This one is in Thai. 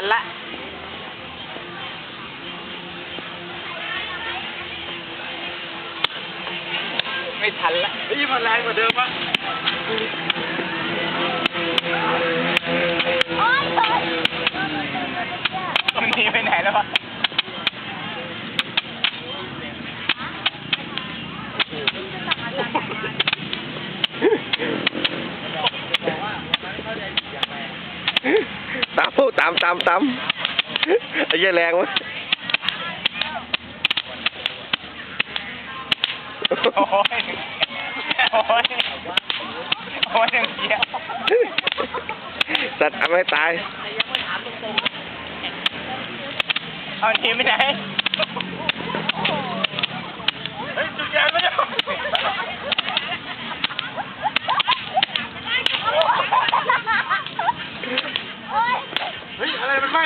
ทันละไม่ทันละเฮ้มันแรงกว่าเดิมปะมันหนีไปไหนแล้ววะตามพ โอ้ตามตามตามไอ้เหี้ยแรงวะโอ้ยโอ้ยโอ้ยยังเสียสัตว์ทำให้ตาย เอาทีไปไหน เฮ้ยจุดแกนไม่ได้ เฮ้